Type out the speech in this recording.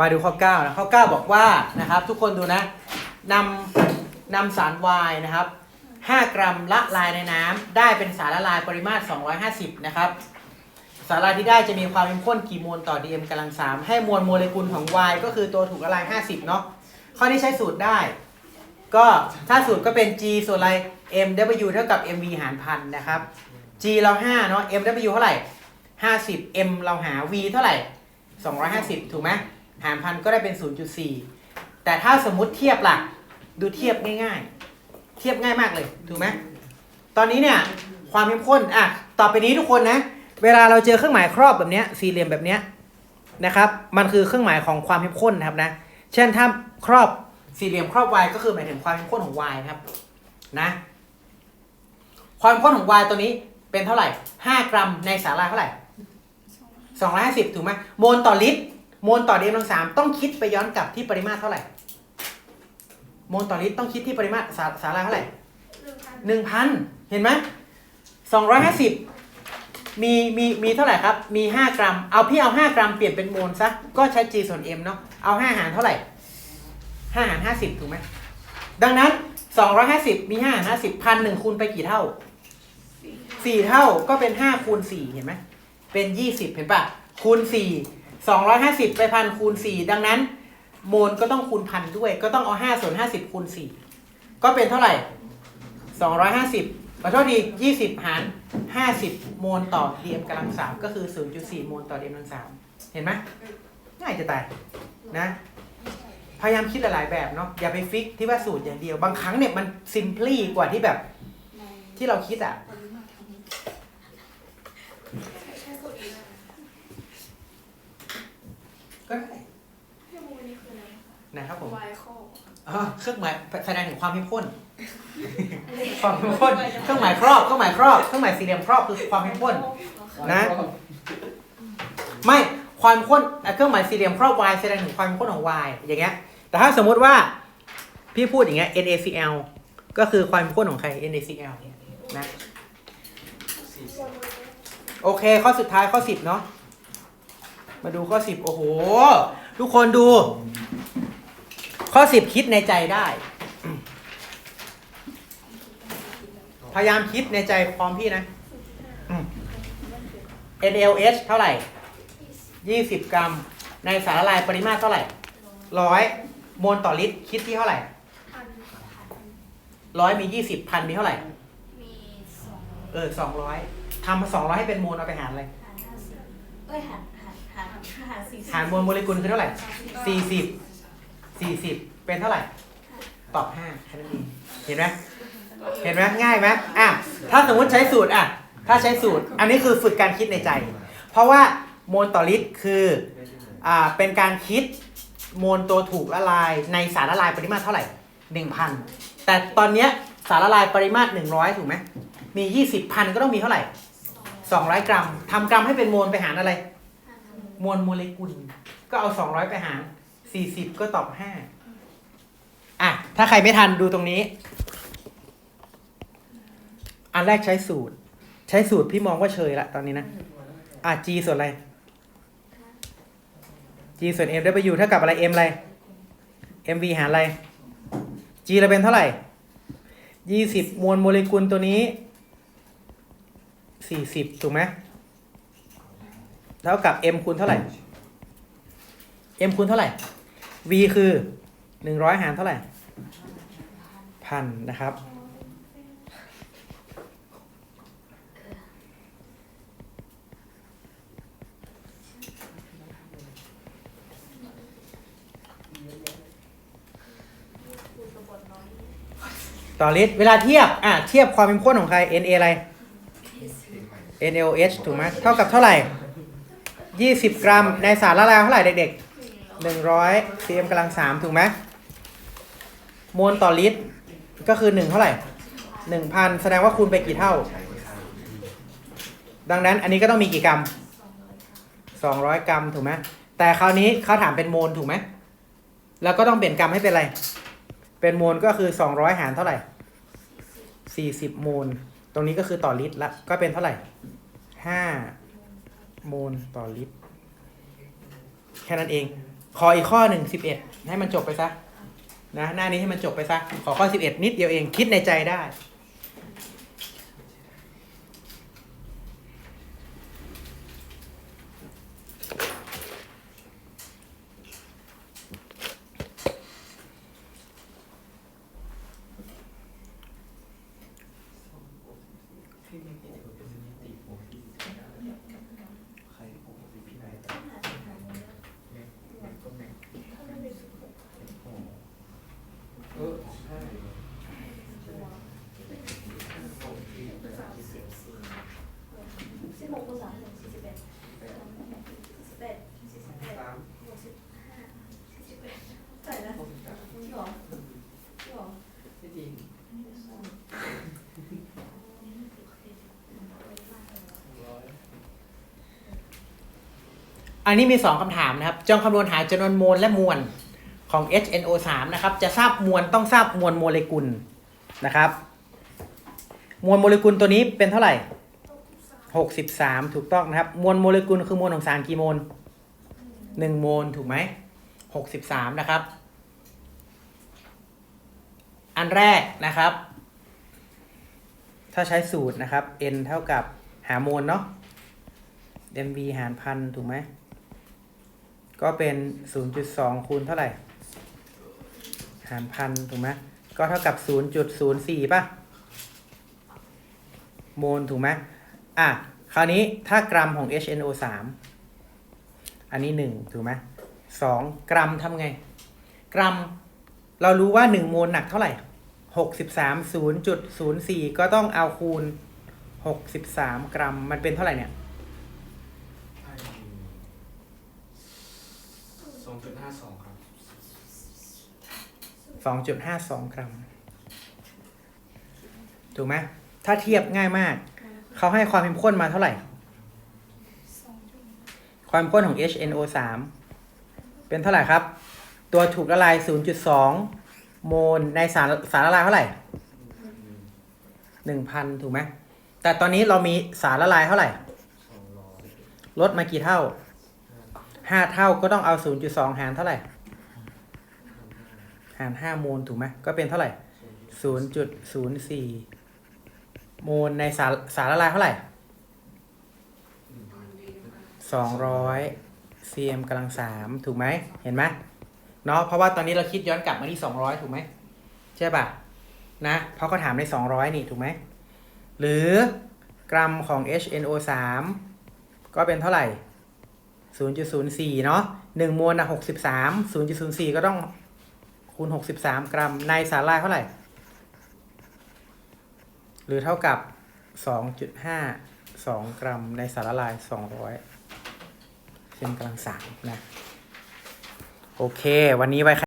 มาดูข้อ9นะข้อ9บอกว่านะครับ ทุกคนดูนะนำนำสารวายนะครับ 5 กรัมละลายในน้ำได้เป็นสารละลายปริมาตร 250 นะครับ สารละลายที่ได้จะมีความเข้มข้นกี่มวลต่อ dm กำลัง3ให้มวลโมเลกุลของ y ก็คือตัวถูกละลาย 50 เนาะข้อนี้ใช้สูตรได้ ก็ถ้าสูตรก็เป็น g ส่วนอะไร mw เท่ากับ mv หารพันนะครับ g เรา 5 เนาะ mw เท่าไหร่ 50 m เราหา v เท่าไหร่ 250 ถูกไหม หารพันก็ได้เป็น 0.4 แต่ถ้าสมมุติเทียบล่ะ ดูเทียบง่ายๆ เทียบง่ายมากเลยถูกไหมตอนนี้เนี่ยความเข้มข้นอะต่อไปนี้ทุกคนนะ เวลาเราเจอเครื่องหมายครอบแบบเนี้ยสี่เหลี่ยมแบบเนี้ยนะครับ มันคือเครื่องหมายของความเข้มข้นนะครับนะ เช่นถ้าครอบสี่เหลี่ยมครอบ y ก็คือหมายถึงความเข้มข้นของ y นะครับนะความเข้มข้นของ y ตัวนี้เป็นเท่าไหร่ 5 กรัมในสาราเท่าไหร่250 ถูกไหมโมลต่อลิตร โมลต่อเดมกำลังสามต้องคิดไปย้อนกลับที่ปริมาตรเท่าไหร่โมลต่อลิตรต้องคิดที่ปริมาตรสาสาราเท่าไหร่หนึ่งพันเห็นไหมสองร้อยห้าสิบมีมีมีเท่าไหร่ครับ มีห้ากรัม เอาพี่เอาห้ากรัมเปลี่ยนเป็นโมลซะ ก็ใช้ G ส่วน M เนาะ เอาห้าหารเท่าไหร่ห้าหารห้าสิบถูกไหม ดังนั้นสองร้อยห้าสิบมีห้าหารห้าสิบพันหนึ่งคูณไปกี่เท่าสี่เท่าก็เป็นห้าคูณสี่เห็นไหม เป็นยี่สิบเห็นปะคูณสี่ สองร้อยห้าสิบไปพันคูณสี่ดังนั้น โมลก็ต้องคูณพันด้วย ก็ต้องเอาห้าส่วนห้าสิบคูณสี่ก็เป็นเท่าไหร่สองร้อยห้าสิบขอโทษทียี่สิบหารห้าสิบโมลต่อ dm กำลังสามก็คือศูนย์จุดสี่โมลต่อ dm กำลังสามเห็นไหมง่ายจะตายนะ พยายามคิดหลาย ๆ แบบเนาะอย่าไปฟิกที่ว่าสูตรอย่างเดียว บางครั้งเนี่ยมันซิมพลีกว่าที่แบบที่เราคิดอะ ก็ได้ นะครับผมวายข้ออ๋อเครื่องหมายแสดงถึงความเข้มข้นความเข้มข้นเครื่องหมายครอบเครื่องหมายครอบเครื่องหมายสี่เหลี่ยมครอบคือความเข้มข้นนะ ไม่ความเข้มข้นเอ่อเครื่องหมายสี่เหลี่ยมครอบ y แสดงถึงความเข้มข้นของ y อย่างเงี้ย แต่ถ้าสมมุติว่าพี่พูดอย่างเงี้ย NaCl ก็คือความเข้มข้นของใคร NaCl เนี่ยนะโอเค ข้อสุดท้ายข้อสิบเนาะมาดูข้อสิบโอ้โห ทุกคนดู ข้อสิบคิดในใจได้ พยายามคิดในใจพร้อมพี่นะอืม NLH เท่าไหร่20กรัม ในสารละลายปริมาตรเท่าไหร่ร้อยโมลต่อลิตรคิดที่เท่าไหร่พันร้อยมี20พันมีเท่าไหร่มีสองเออ200ทำมา200ให้เป็นโมลเอาไปหารอะไรหารห้าสิบเอ้ยหารหารหารหารสี่สิบหารมวลโมเลกุลคือเท่าไหร่ 40 40เป็นเท่าไหร่ ตอบ5แค่นั้นเองเห็นไหมเห็นไหมง่ายไหมอะถ้าสมมติใช้สูตรอะถ้าใช้สูตร อันนี้คือฝึกการคิดในใจ เพราะว่าโมลต่อลิตรคืออ่าเป็นการคิดโมลตัวถูกละลายในสารละลายปริมาตรเท่าไหร่1,000แต่ตอนเนี้ยสารละลายปริมาตร100ถูกไหมมี20พันก็ต้องมีเท่าไหร่200กรัมทำกรัมให้เป็นโมลไปหารอะไร มวลโมเลกุล ก็เอา 200 ไปหาร 40ก็ตอบ5อะ ถ้าใครไม่ทันดูตรงนี้ อันแรกใช้สูตร ใช้สูตรพี่มองว่าเชยละตอนนี้นะ อะ G ส่วนอะไร G ส่วน M W เท่ากับอะไร M อะไร MV หารอะไร G เราเป็นเท่าไหร่20มวลโมเลกุลตัวนี้40ถูกไหมเท่ากับ m คูณเท่าไหร่ m คูณเท่าไหร่ v คือ100หารเท่าไหร่พันนะครับต่อลิตรเวลาเทียบ อะ เทียบความเป็นข้นของใคร Na อะไร NaOH ถูกไหมเท่ากับเท่าไหร่ 20 กรัมในสารละลายเท่าไหร่เด็กๆ 100 cm กำลัง3ถูกไหมมวลต่อลิตร ก็คือ1เท่าไหร่1,000แสดงว่าคูณไปกี่เท่า ดังนั้นอันนี้ก็ต้องมีกี่กรัม200กรัมถูกไหมแต่คราวนี้เขาถามเป็นโมลถูกไหมแล้วก็ต้องเปลี่ยนกรัมให้เป็นอะไร เป็นโมลก็คือ200หารเท่าไหร่40โมล ตรงนี้ก็คือต่อลิตรละ ก็เป็นเท่าไหร่5โมลต่อลิตร แค่นั้นเอง ขออีกข้อหนึ่งสิบเอ็ดให้มันจบไปซะนะหน้านี้ให้มันจบไปซะขอข้อสิบเอ็ดนิดเดียวเองคิดในใจได้ สิบหกคูณสามสิบสี่สิบเอ็ดสิบเอ็ดสี่สิบเอ็ดหกสิบห้าสี่สิบเอ็ดใส่แล้วจริงเหรอจริงเหรอ ไม่จริง อันนี้มี 2คำถามนะครับ จงคำนวณหาจำนวนโมลและมวลของ HNO3 นะครับ จะทราบมวลต้องทราบมวลโมเลกุลนะครับ มวลโมเลกุลตัวนี้เป็นเท่าไหร่ 63 ถูกต้องนะครับ มวลโมเลกุลคือมวลของสารกี่โมล1โมลถูกไหม 63 นะครับ อันแรกนะครับ ถ้าใช้สูตรนะครับ n เท่ากับหาโมลเนาะ mv หารพันถูกไหม ก็เป็น 0.2 คูณเท่าไหร่ หารพันถูกไหมก็เท่ากับ 0.04 ป่ะ โมลถูกไหมอะ คราวนี้ถ้ากรัมของ HNO3 อันนี้ 1 ถูกไหม2กรัมทำไง กรัม เรารู้ว่า 1 โมลหนักเท่าไหร่ 63 0.04 ก็ต้องเอาคูณ 63 กรัม มันเป็นเท่าไหร่เนี่ย ส องจุดห้าสองครับสองจุดห้าสองกรัม ถูกไหมถ้าเทียบง่ายมาก เขาให้ความเข้มข้นมาเท่าไหร่ ความเข้มข้นของ HNO3 เป็นเท่าไหร่ครับ ตัวถูกละลาย 0.2 โมลในสารสารละลายเท่าไหร่ 1,000 ถูกไหม แต่ตอนนี้เรามีสารละลายเท่าไหร่สองร้อยลดมากี่เท่า 5เท่าก็ต้องเอา0.2หารเท่าไหร่ หาร5โมลถูกไหมก็เป็นเท่าไหร่ศูนย์จุดศูนย์สี่โมลในสารสารละลายเท่าไหร่สองร้อย cm กำลังสามถูกไหมเห็นไหมเนาะเพราะว่าตอนนี้เราคิดย้อนกลับมาที่สองร้อยถูกไหมใช่ปะนะเพราะเขาถามในสองร้อยนี่ถูกไหมหรือกรัมของ HNO 3 ก็เป็นเท่าไหร่ 0.04 เนาะ1โมลนะ63 0.04 ก็ต้องคูณ 63 กรัม ในสารละลายเท่าไหร่ หรือเท่ากับ 2.52 กรัม ในสารละลาย 200เซนกำลังสามนะ โอเค วันนี้ไว้